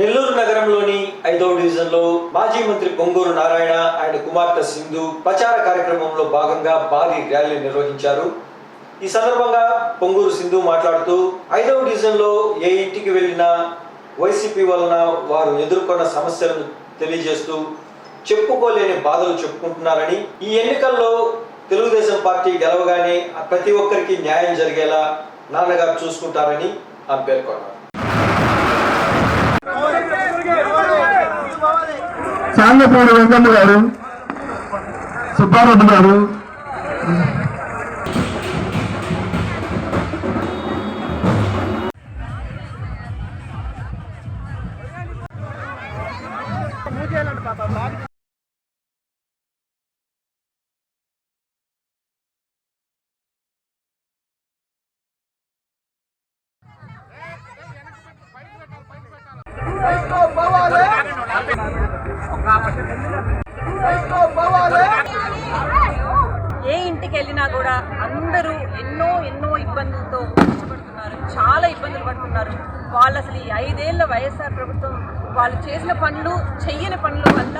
నెల్లూరు నగరంలోని ఐదవ డివిజన్లో మాజీ మంత్రి పొంగూరు నారాయణ ఆయన కుమార్తె సింధు ప్రచార కార్యక్రమంలో భాగంగా భారీ ర్యాలీ నిర్వహించారు. ఈ సందర్భంగా పొంగూరు సింధు మాట్లాడుతూ ఐదవ డివిజన్లో ఏ ఇంటికి వెళ్ళినా వైసీపీ వలన వారు ఎదుర్కొన్న సమస్యలను తెలియజేస్తూ చెప్పుకోలేని బాధలు చెప్పుకుంటున్నారని ఈ ఎన్నికల్లో తెలుగుదేశం పార్టీ గెలవగానే ప్రతి ఒక్కరికి న్యాయం జరిగేలా నాన్నగారు చూసుకుంటారని ఆమె పేర్కొన్నారు. సాంగపూడి వెంకన్న గారు సుబ్బారెడ్డి గారు ఏ ఇంటికి వెళ్ళినా కూడా అందరూ ఎన్నో ఎన్నో ఇబ్బందులతో కష్టపడుతున్నారు. చాలా ఇబ్బందులు పడుతున్నారు. వాళ్ళు అసలు ఈ ఐదేళ్ళ వైఎస్ఆర్ ప్రభుత్వం వాళ్ళు చేసిన పనులు చెయ్యని పనుల వల్ల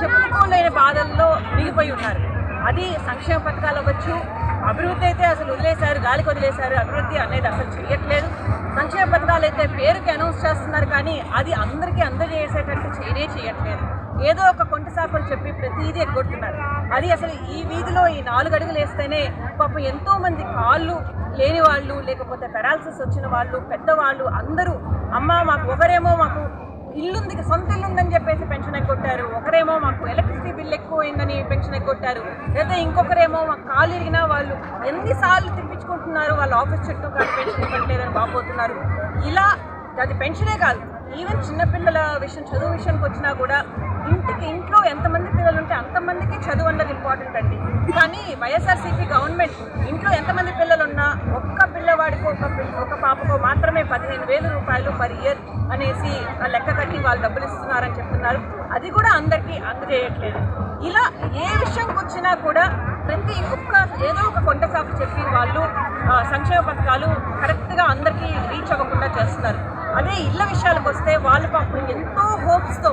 చెప్పుకోలేని బాధల్లో మిగిలిపోయి ఉన్నారు. అది సంక్షేమ పథకాలు అవ్వచ్చు. అభివృద్ధి అయితే అసలు వదిలేశారు గాలికి వదిలేశారు. అభివృద్ధి అనేది అసలు చెయ్యట్లేదు. అయితే పేరుకి అనౌన్స్ చేస్తున్నారు కానీ అది అందరికీ అందజేసేటట్టు చేయనే చేయట్లేదు. ఏదో ఒక కొంట సాకులు చెప్పి ప్రతిదీ ఎగ్గొడుతున్నారు. అది అసలు ఈ వీధిలో ఈ నాలుగు అడుగులు వేస్తేనే పాపం ఎంతోమంది కాళ్ళు లేని వాళ్ళు లేకపోతే పెరాలసిస్ వచ్చిన వాళ్ళు పెద్దవాళ్ళు అందరూ అమ్మ మాకు ఒకరేమో మాకు ఇల్లుంది సొంత ఇల్లుందని చెప్పేసి పెన్షన్ ఎగ్గొట్టారు ఒకరేమో మాకు ఎలక్ట్రిసిటీ బిల్ పోయిందని పెన్షన్ ఎగ్గొట్టారు లేదా ఇంకొకరేమో మాకు కాలు ఇరిగినా వాళ్ళు ఎన్నిసార్లు తిప్పించుకుంటున్నారు వాళ్ళ ఆఫీస్ చుట్టూ కానీ పెన్షన్ ఇవ్వట్లేదని బాగుపోతున్నారు ఇలా అది పెన్షనే కాదు ఈవెన్ చిన్నపిల్లల విషయం చదువు విషయానికి వచ్చినా కూడా ఇంటికి ఇంట్లో ఎంతమంది పిల్లలు ఉంటే అంతమందికి చదువు అన్నది ఇంపార్టెంట్ అండి. కానీ వైఎస్ఆర్సీపీ గవర్నమెంట్ ఇంట్లో ఎంతమంది పిల్లలు ఉన్నా ఒక్క పిల్లవాడికి ఒక ఒక పాపకు మాత్రమే పదిహేను వేల రూపాయలు పర్ ఇయర్ అనేసి ఆ లెక్క కట్టి వాళ్ళు డబ్బులు ఇస్తున్నారని చెప్తున్నారు. అది కూడా అందరికీ అందజేయట్లేదు. ఇలా ఏ విషయంకి వచ్చినా కూడా ప్రతి ఒక్క ఏదో ఒక కొండ సాకు చెప్పి వాళ్ళు సంక్షేమ పథకాలు కరెక్ట్గా అందరికీ రీచ్ అవ్వకుండా చేస్తున్నారు. అదే ఇళ్ళ విషయాలకు వస్తే వాళ్ళు పాపం ఎంతో హోప్స్తో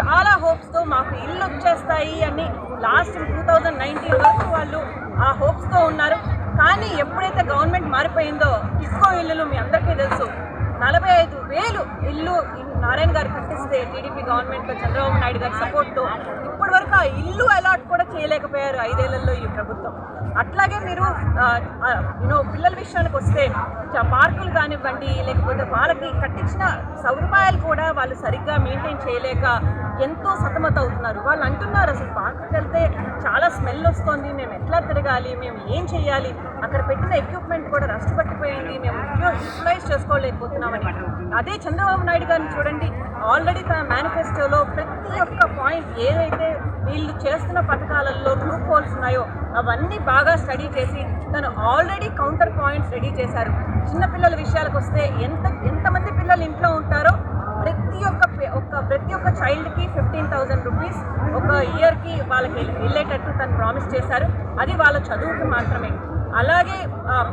చాలా హోప్స్తో మాకు ఇల్లు వచ్చేస్తాయి అని లాస్ట్ టూ థౌజండ్ నైన్టీన్ వరకు వాళ్ళు ఆ హోప్స్తో ఉన్నారు. కానీ ఎప్పుడైతే గవర్నమెంట్ మారిపోయిందో ఇస్కో ఇల్లులు మీ అందరికీ తెలుసు. నలభై ఐదు వేలు ఇల్లు నారాయణ గారు కట్టిస్తే టీడీపీ గవర్నమెంట్లో చంద్రబాబు నాయుడు గారి సపోర్ట్తో ఇప్పటి వరకు ఆ ఇల్లు అలాట్ కూడా చేయలేకపోయారు ఐదేళ్ళలో ఈ ప్రభుత్వం. అట్లాగే మీరు యూనో పిల్లల విషయానికి వస్తే పార్కులు కానివ్వండి లేకపోతే వాళ్ళకి కట్టించిన సదుపాయాలు కూడా వాళ్ళు సరిగ్గా మెయింటైన్ చేయలేక ఎంతో సతమత అవుతున్నారు. వాళ్ళు అంటున్నారు అసలు పార్కుకి వెళ్తే చాలా స్మెల్ వస్తుంది మేము ఎట్లా తిరగాలి మేము ఏం చేయాలి అక్కడ పెట్టిన ఎక్విప్మెంట్ కూడా చేసుకోలేకపోతున్నామని అదే చంద్రబాబు నాయుడు గారిని చూడండి ఆల్రెడీ తన మేనిఫెస్టోలో ప్రతి ఒక్క పాయింట్ ఏదైతే వీళ్ళు చేస్తున్న పథకాలలో గ్రూప్ హోల్స్ ఉన్నాయో అవన్నీ బాగా స్టడీ చేసి తను ఆల్రెడీ కౌంటర్ పాయింట్స్ రెడీ చేశారు. చిన్నపిల్లల విషయాలకు వస్తే ఎంత ఎంతమంది పిల్లలు ఇంట్లో ఉంటారో ప్రతి ఒక్క ఒక్క ప్రతి ఒక్క చైల్డ్కి ఫిఫ్టీన్ థౌజండ్ రూపీస్ ఒక ఇయర్కి వాళ్ళకి వెళ్ళేటట్టు తను ప్రామిస్ చేశారు. అది వాళ్ళ చదువుకి మాత్రమే. అలాగే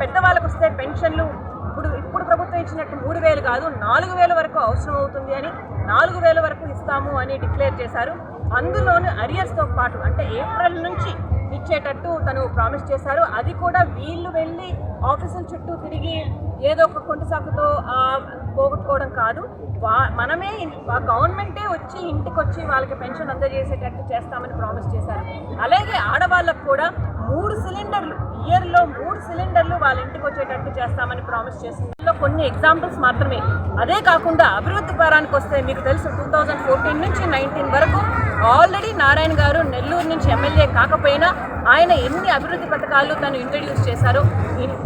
పెద్దవాళ్ళకు వస్తే పెన్షన్లు ప్రభుత్వం ఇచ్చినట్టు మూడు వేలు కాదు నాలుగు వేల వరకు అవసరం అవుతుంది అని నాలుగు వేల వరకు ఇస్తాము అని డిక్లేర్ చేశారు. అందులోని అరియర్స్తో పాటు అంటే ఏప్రిల్ నుంచి ఇచ్చేటట్టు తను ప్రామిస్ చేశారు. అది కూడా వీళ్ళు వెళ్ళి ఆఫీసుల చుట్టూ తిరిగి ఏదో ఒక కొంటి సాకుతో పోగొట్టుకోవడం కాదు. వా మనమే గవర్నమెంటే వచ్చి ఇంటికి వచ్చి వాళ్ళకి పెన్షన్ అందజేసేటట్టు చేస్తామని ప్రామిస్ చేశారు. అలాగే ఆడవాళ్ళకు కూడా మూడు సిలిండర్లు ఇయర్లో మూడు సిలిండర్లు వాళ్ళ ఇంటికి వచ్చేటట్టు చేస్తామని ప్రామిస్ చేసింది. కొన్ని ఎగ్జాంపుల్స్ మాత్రమే. అదే కాకుండా అభివృద్ధి పరానికి వస్తే మీకు తెలుసు టూ థౌజండ్ ఫోర్టీన్ నుంచి నైన్టీన్ వరకు ఆల్రెడీ నారాయణ గారు నెల్లూరు నుంచి ఎమ్మెల్యే కాకపోయినా ఆయన ఎన్ని అభివృద్ధి పథకాలు తను ఇంట్రడ్యూస్ చేశారు?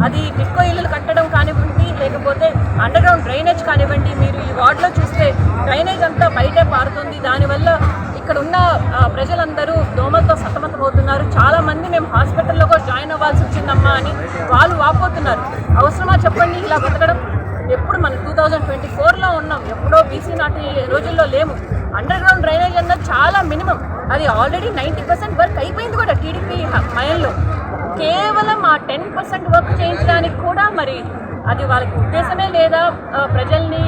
అది టిక్కో ఇల్లులు కట్టడం కానివ్వండి లేకపోతే అండర్గ్రౌండ్ డ్రైనేజ్ కానివ్వండి మీరు ఈ వార్డులో చూస్తే డ్రైనేజ్ అంతా బయటే పారుతుంది. దానివల్ల ఇక్కడ ఉన్న ప్రజలందరూ దోమలతో సతమతమవుతున్నారు. చాలామంది మేము హాస్పిటల్ కూడా వచ్చిందమ్మా అని వాళ్ళు వాపోతున్నారు. అవసరమా చెప్పండి ఇలా బతకడం? ఎప్పుడు మనం టూ థౌజండ్ ట్వంటీ ఫోర్లో ఉన్నాం. ఎప్పుడో బీసీ నాటి రోజుల్లో లేము. అండర్ గ్రౌండ్ డ్రైనేజ్ అన్నది చాలా మినిమం. అది ఆల్రెడీ నైంటీ పర్సెంట్ వర్క్ అయిపోయింది కూడా టీడీపీ మయంలో కేవలం ఆ టెన్ పర్సెంట్ వర్క్ చేయించడానికి కూడా మరి అది వాళ్ళకి ఉద్దేశమే లేదా ప్రజల్ని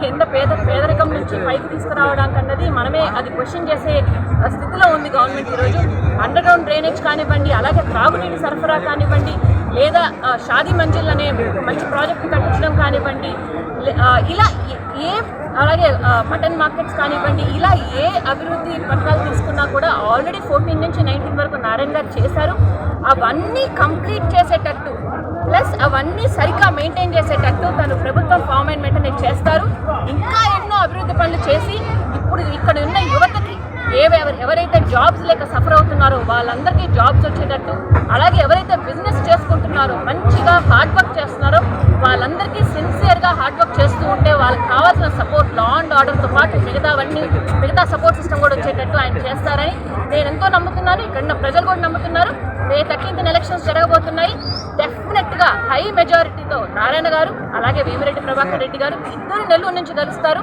కింద పేద పేదరికం నుంచి పైకి తీసుకురావడానికి అన్నది మనమే అది క్వశ్చన్ చేసే స్థితిలో ఉంది గవర్నమెంట్ ఈరోజు. అండర్ గ్రౌండ్ డ్రైనేజ్ కానివ్వండి అలాగే త్రాగునీటి సరఫరా కానివ్వండి లేదా షాదీ మంజిల్ అనే మంచి ప్రాజెక్ట్ కట్టించడం కానివ్వండి ఇలా ఏ- ఏ అలాగే మటన్ మార్కెట్స్ కానివ్వండి ఇలా ఏ అభివృద్ధి పథకాలు తీసుకున్నా కూడా ఆల్రెడీ ఫోర్టీన్ నుంచి నైన్టీన్ వరకు నారాయణ గారు చేశారు. అవన్నీ కంప్లీట్ చేసేటట్టు ప్లస్ అవన్నీ సరిగ్గా మెయింటైన్ చేసేటట్టు తను ప్రభుత్వం ఫామ్ అయిన వెంటనే చేస్తారు. ఇంకా ఎన్నో అభివృద్ధి పనులు చేసి ఇప్పుడు ఇక్కడ ఉన్న యువతకి ఏవి ఎవరైతే జాబ్స్ లేక సఫర్ అవుతున్నారో వాళ్ళందరికీ జాబ్స్ వచ్చేటట్టు అలాగే ఎవరైతే బిజినెస్ చేసుకుంటున్నారో మంచిగా హార్డ్ వర్క్ ఆర్డర్తో పాటు మిగతావన్నీ మిగతా సపోర్ట్ సిస్టమ్ కూడా వచ్చేటట్టు ఆయన చేస్తారని నేను ఎంతో నమ్ముతున్నాను. ఇక్కడ ప్రజలు కూడా నమ్ముతున్నారు. మే థర్టీన్త్ ఎలక్షన్స్ జరగబోతున్నాయి. డెఫినెట్గా హై మెజారిటీతో నారాయణ గారు అలాగే వేమిరెడ్డి ప్రభాకర్ రెడ్డి గారు ఇద్దరు నెల్లూరు నుంచి గెలుస్తారు.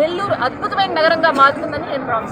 నెల్లూరు అద్భుతమైన నగరంగా మారుతుందని నేను ప్రామిస్